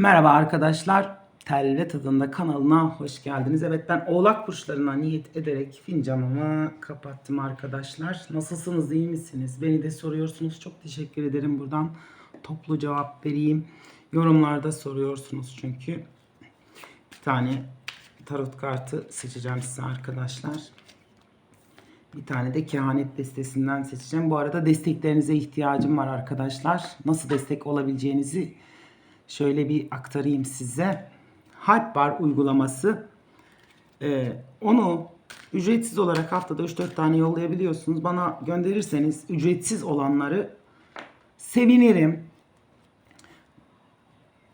Merhaba arkadaşlar. Tel ve Tadında kanalına hoş geldiniz. Evet ben oğlak burçlarına niyet ederek fincanımı kapattım arkadaşlar. Nasılsınız iyi misiniz? Beni de soruyorsunuz. Çok teşekkür ederim buradan. Toplu cevap vereyim. Yorumlarda soruyorsunuz çünkü. Bir tane tarot kartı seçeceğim size arkadaşlar. Bir tane de kehanet destesinden seçeceğim. Bu arada desteklerinize ihtiyacım var arkadaşlar. Nasıl destek olabileceğinizi şöyle bir aktarayım size. Hype Bar uygulaması. Ee, onu ücretsiz olarak haftada 3-4 tane yollayabiliyorsunuz. Bana gönderirseniz ücretsiz olanları sevinirim.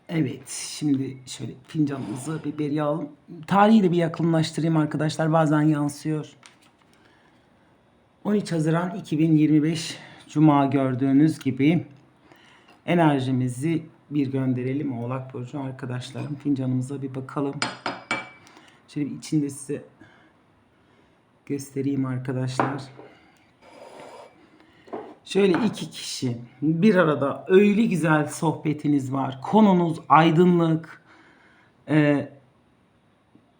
Evet, şimdi şöyle fincanımızı bir beri alalım. Tarihi de bir yakınlaştırayım arkadaşlar. Bazen yansıyor. 13 Haziran 2025 Cuma gördüğünüz gibi enerjimizi bir gönderelim Oğlak Burcu arkadaşlarım. Fincanımıza bir bakalım. Şöyle içinde size göstereyim arkadaşlar. Şöyle iki kişi bir arada öyle güzel sohbetiniz var. Konunuz aydınlık. Ee,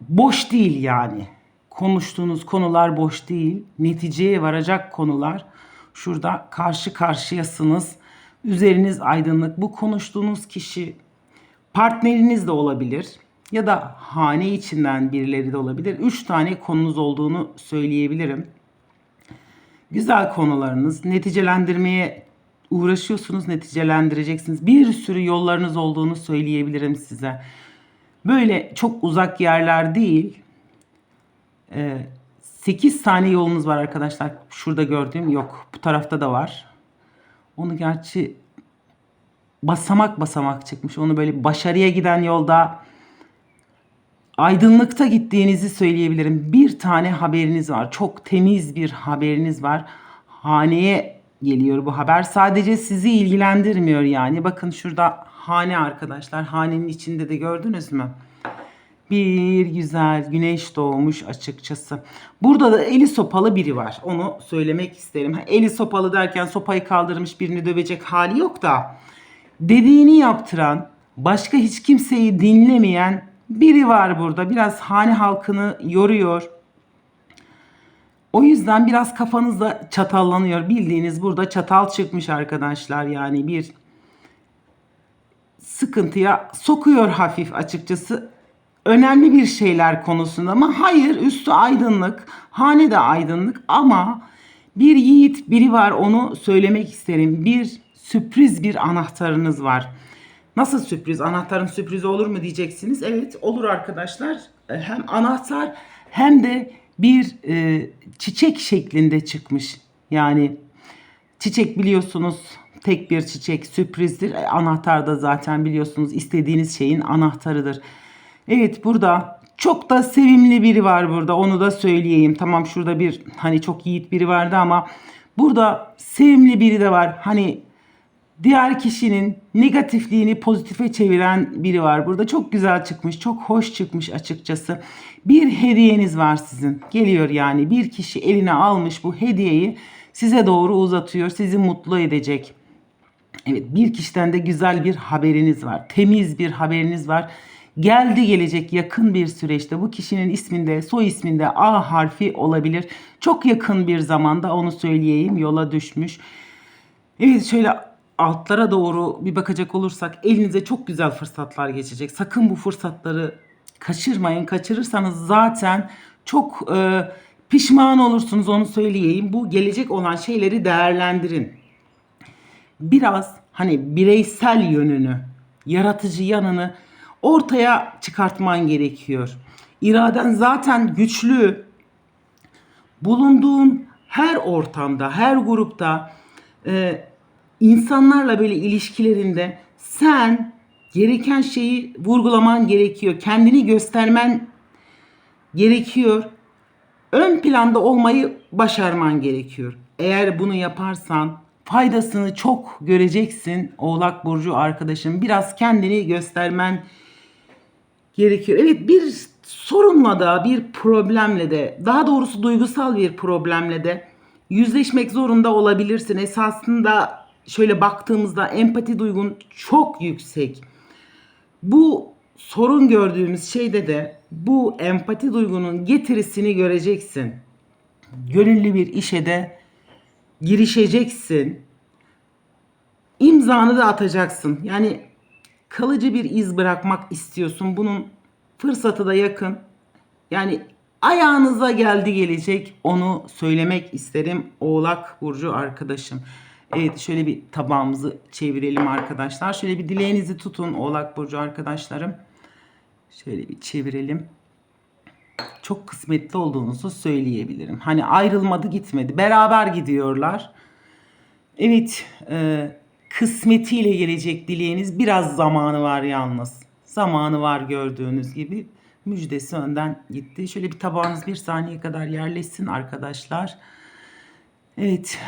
boş değil yani. Konuştuğunuz konular boş değil. Neticeye varacak konular. Şurada karşı karşıyasınız. Üzeriniz aydınlık. Bu konuştuğunuz kişi partneriniz de olabilir. Ya da hane içinden birileri de olabilir. Üç tane konunuz olduğunu söyleyebilirim. Güzel konularınız. Neticelendirmeye uğraşıyorsunuz. Neticelendireceksiniz. Bir sürü yollarınız olduğunu söyleyebilirim size. Böyle çok uzak yerler değil. 8 tane yolunuz var arkadaşlar. Şurada gördüğüm yok. Bu tarafta da var. Onu gerçi basamak basamak çıkmış. Onu böyle başarıya giden yolda aydınlıkta gittiğinizi söyleyebilirim. Bir tane haberiniz var. Çok temiz bir haberiniz var. Haneye geliyor bu haber. Sadece sizi ilgilendirmiyor yani. Bakın şurada hane arkadaşlar. Hanenin içinde de gördünüz mü? Bir güzel güneş doğmuş açıkçası. Burada da eli sopalı biri var. Onu söylemek isterim. Eli sopalı derken sopayı kaldırmış birini dövecek hali yok da. Dediğini yaptıran, başka hiç kimseyi dinlemeyen biri var burada. Biraz hane halkını yoruyor. O yüzden biraz kafanızda çatallanıyor. Bildiğiniz burada çatal çıkmış arkadaşlar. Yani bir sıkıntıya sokuyor hafif açıkçası. Önemli bir şeyler konusunda ama hayır üstü aydınlık, hane de aydınlık ama bir yiğit biri var onu söylemek isterim. Bir sürpriz bir anahtarınız var. Nasıl sürpriz? Anahtarın sürprizi olur mu diyeceksiniz. Evet olur arkadaşlar. E, Hem anahtar hem de bir e, çiçek şeklinde çıkmış. Yani çiçek biliyorsunuz tek bir çiçek sürprizdir. E, Anahtar da zaten biliyorsunuz istediğiniz şeyin anahtarıdır. Evet burada çok da sevimli biri var burada onu da söyleyeyim. Tamam şurada bir hani çok yiğit biri vardı ama burada sevimli biri de var. Hani diğer kişinin negatifliğini pozitife çeviren biri var. Burada çok güzel çıkmış, çok hoş çıkmış açıkçası. Bir hediyeniz var sizin. Geliyor yani bir kişi eline almış bu hediyeyi size doğru uzatıyor. Sizi mutlu edecek. Evet bir kişiden de güzel bir haberiniz var. Temiz bir haberiniz var. Geldi gelecek yakın bir süreçte bu kişinin isminde soy isminde A harfi olabilir. Çok yakın bir zamanda onu söyleyeyim yola düşmüş. Evet şöyle altlara doğru bir bakacak olursak elinize çok güzel fırsatlar geçecek. Sakın bu fırsatları kaçırmayın. Kaçırırsanız zaten çok e, pişman olursunuz onu söyleyeyim. Bu gelecek olan şeyleri değerlendirin biraz hani bireysel yönünü, yaratıcı yanını ortaya çıkartman gerekiyor. İraden zaten güçlü. Bulunduğun her ortamda, her grupta e, insanlarla böyle ilişkilerinde sen gereken şeyi vurgulaman gerekiyor. Kendini göstermen gerekiyor ön planda olmayı başarman gerekiyor. Eğer bunu yaparsan faydasını çok göreceksin Oğlak Burcu arkadaşım. Biraz kendini göstermen gerekiyor. Evet bir sorunla da bir problemle de daha doğrusu duygusal bir problemle de yüzleşmek zorunda olabilirsin. Esasında şöyle baktığımızda empati duygun çok yüksek Bu sorun gördüğümüz şeyde de bu empati duygunun getirisini göreceksin. Gönüllü bir işe de girişeceksin. İmzanı da atacaksın. Yani kalıcı bir iz bırakmak istiyorsun. Bunun fırsatı da yakın. Yani ayağınıza geldi gelecek onu söylemek isterim Oğlak Burcu arkadaşım. Evet şöyle bir tabağımızı çevirelim arkadaşlar. Şöyle bir dileğinizi tutun Oğlak Burcu arkadaşlarım. Şöyle bir çevirelim. Çok kısmetli olduğunuzu söyleyebilirim. Hani ayrılmadı gitmedi. Beraber gidiyorlar. Evet, e, kısmetiyle gelecek dileğiniz biraz zamanı var yalnız. Zamanı var gördüğünüz gibi. Müjdesi önden gitti. Şöyle bir tabağınız bir saniye kadar yerleşsin arkadaşlar. Evet.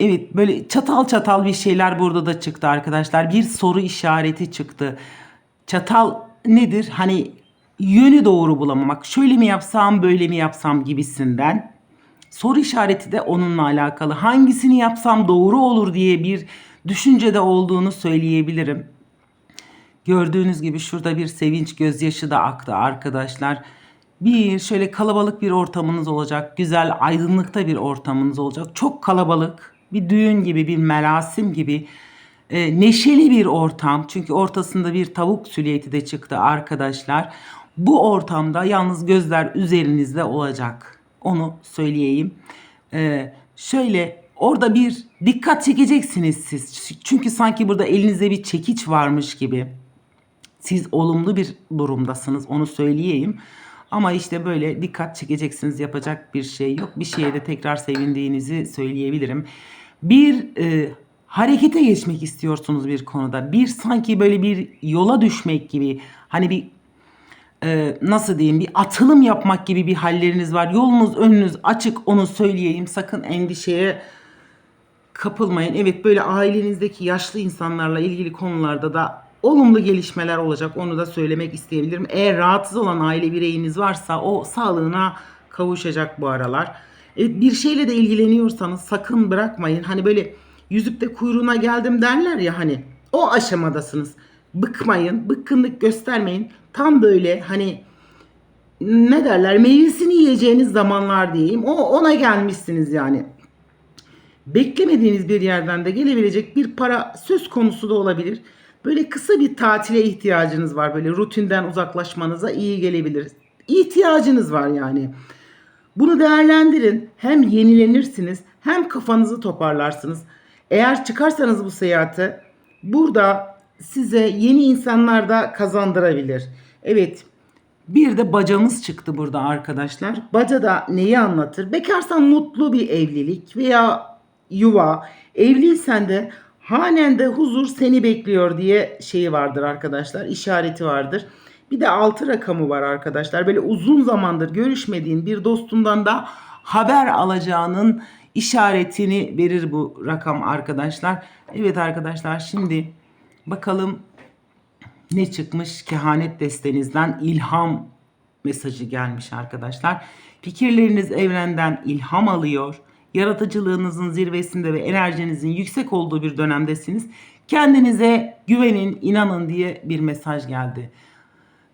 Evet böyle çatal çatal bir şeyler burada da çıktı arkadaşlar. Bir soru işareti çıktı. Çatal nedir? Hani yönü doğru bulamamak. Şöyle mi yapsam böyle mi yapsam gibisinden. Soru işareti de onunla alakalı. Hangisini yapsam doğru olur diye bir düşüncede olduğunu söyleyebilirim. Gördüğünüz gibi şurada bir sevinç gözyaşı da aktı arkadaşlar. Bir şöyle kalabalık bir ortamınız olacak. Güzel aydınlıkta bir ortamınız olacak. Çok kalabalık bir düğün gibi bir merasim gibi e, neşeli bir ortam. Çünkü ortasında bir tavuk süliyeti de çıktı arkadaşlar. Bu ortamda yalnız gözler üzerinizde olacak. Onu söyleyeyim. E, şöyle orada bir dikkat çekeceksiniz siz. Çünkü sanki burada elinizde bir çekiç varmış gibi. Siz olumlu bir durumdasınız onu söyleyeyim. Ama işte böyle dikkat çekeceksiniz yapacak bir şey yok. Bir şeye de tekrar sevindiğinizi söyleyebilirim. Bir e, harekete geçmek istiyorsunuz bir konuda. Bir sanki böyle bir yola düşmek gibi hani bir e, nasıl diyeyim bir atılım yapmak gibi bir halleriniz var. Yolunuz önünüz açık onu söyleyeyim. Sakın endişeye kapılmayın. Evet böyle ailenizdeki yaşlı insanlarla ilgili konularda da olumlu gelişmeler olacak. Onu da söylemek isteyebilirim. Eğer rahatsız olan aile bireyiniz varsa o sağlığına kavuşacak bu aralar. Evet, bir şeyle de ilgileniyorsanız sakın bırakmayın. Hani böyle yüzükte kuyruğuna geldim derler ya hani o aşamadasınız. Bıkmayın, bıkkınlık göstermeyin. Tam böyle hani ne derler meyvesini yiyeceğiniz zamanlar diyeyim. O ona gelmişsiniz yani. Beklemediğiniz bir yerden de gelebilecek bir para söz konusu da olabilir. Böyle kısa bir tatile ihtiyacınız var. Böyle rutinden uzaklaşmanıza iyi gelebilir. İhtiyacınız var yani. Bunu değerlendirin. Hem yenilenirsiniz hem kafanızı toparlarsınız. Eğer çıkarsanız bu seyahate burada size yeni insanlar da kazandırabilir. Evet bir de bacamız çıktı burada arkadaşlar. Baca da neyi anlatır? Bekarsan mutlu bir evlilik veya yuva. Evliysen de hanende huzur seni bekliyor diye şeyi vardır arkadaşlar. işareti vardır. Bir de altı rakamı var arkadaşlar. Böyle uzun zamandır görüşmediğin bir dostundan da haber alacağının işaretini verir bu rakam arkadaşlar. Evet arkadaşlar şimdi bakalım ne çıkmış kehanet destenizden ilham mesajı gelmiş arkadaşlar. Fikirleriniz evrenden ilham alıyor. Yaratıcılığınızın zirvesinde ve enerjinizin yüksek olduğu bir dönemdesiniz. Kendinize güvenin, inanın diye bir mesaj geldi.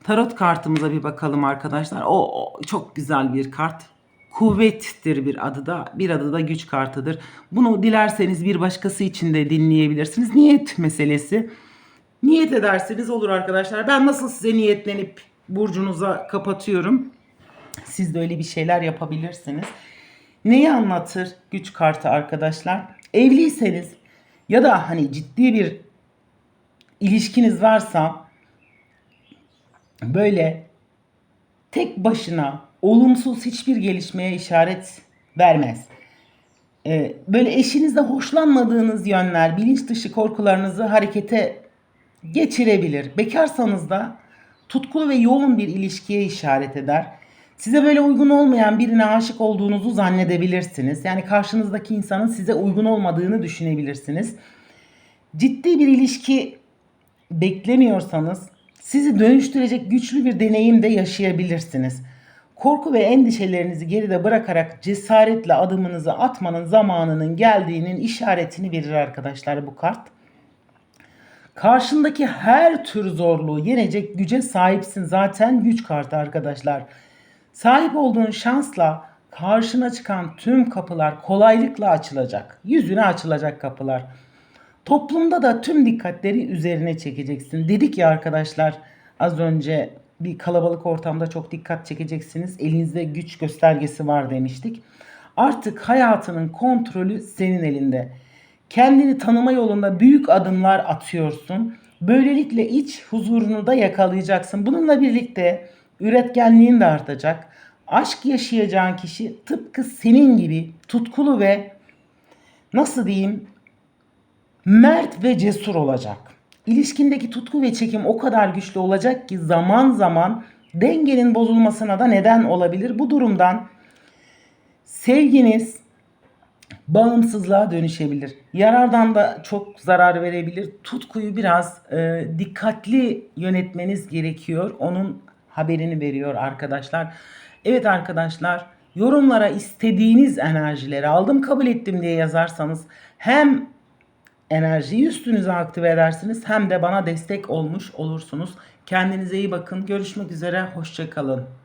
Tarot kartımıza bir bakalım arkadaşlar. O, çok güzel bir kart. Kuvvettir bir adı da, bir adı da güç kartıdır. Bunu dilerseniz bir başkası için de dinleyebilirsiniz. Niyet meselesi. Niyet ederseniz olur arkadaşlar. Ben nasıl size niyetlenip burcunuza kapatıyorum. Siz de öyle bir şeyler yapabilirsiniz. Neyi anlatır güç kartı arkadaşlar? Evliyseniz ya da hani ciddi bir ilişkiniz varsa böyle tek başına olumsuz hiçbir gelişmeye işaret vermez. Ee, böyle eşinizde hoşlanmadığınız yönler, bilinç dışı korkularınızı harekete geçirebilir. Bekarsanız da tutkulu ve yoğun bir ilişkiye işaret eder. Size böyle uygun olmayan birine aşık olduğunuzu zannedebilirsiniz. Yani karşınızdaki insanın size uygun olmadığını düşünebilirsiniz. Ciddi bir ilişki beklemiyorsanız sizi dönüştürecek güçlü bir deneyim de yaşayabilirsiniz. Korku ve endişelerinizi geride bırakarak cesaretle adımınızı atmanın zamanının geldiğinin işaretini verir arkadaşlar bu kart. Karşındaki her tür zorluğu yenecek güce sahipsin. Zaten güç kartı arkadaşlar. Sahip olduğun şansla karşına çıkan tüm kapılar kolaylıkla açılacak. Yüzüne açılacak kapılar. Toplumda da tüm dikkatleri üzerine çekeceksin. Dedik ya arkadaşlar az önce bir kalabalık ortamda çok dikkat çekeceksiniz. Elinizde güç göstergesi var demiştik. Artık hayatının kontrolü senin elinde. Kendini tanıma yolunda büyük adımlar atıyorsun. Böylelikle iç huzurunu da yakalayacaksın. Bununla birlikte üretkenliğin de artacak. Aşk yaşayacağın kişi tıpkı senin gibi tutkulu ve nasıl diyeyim mert ve cesur olacak. İlişkindeki tutku ve çekim o kadar güçlü olacak ki zaman zaman dengenin bozulmasına da neden olabilir. Bu durumdan sevginiz bağımsızlığa dönüşebilir. Yarardan da çok zarar verebilir. Tutkuyu biraz e, dikkatli yönetmeniz gerekiyor. Onun haberini veriyor arkadaşlar. Evet arkadaşlar yorumlara istediğiniz enerjileri aldım kabul ettim diye yazarsanız hem enerjiyi üstünüze aktive edersiniz hem de bana destek olmuş olursunuz. Kendinize iyi bakın. Görüşmek üzere. Hoşçakalın.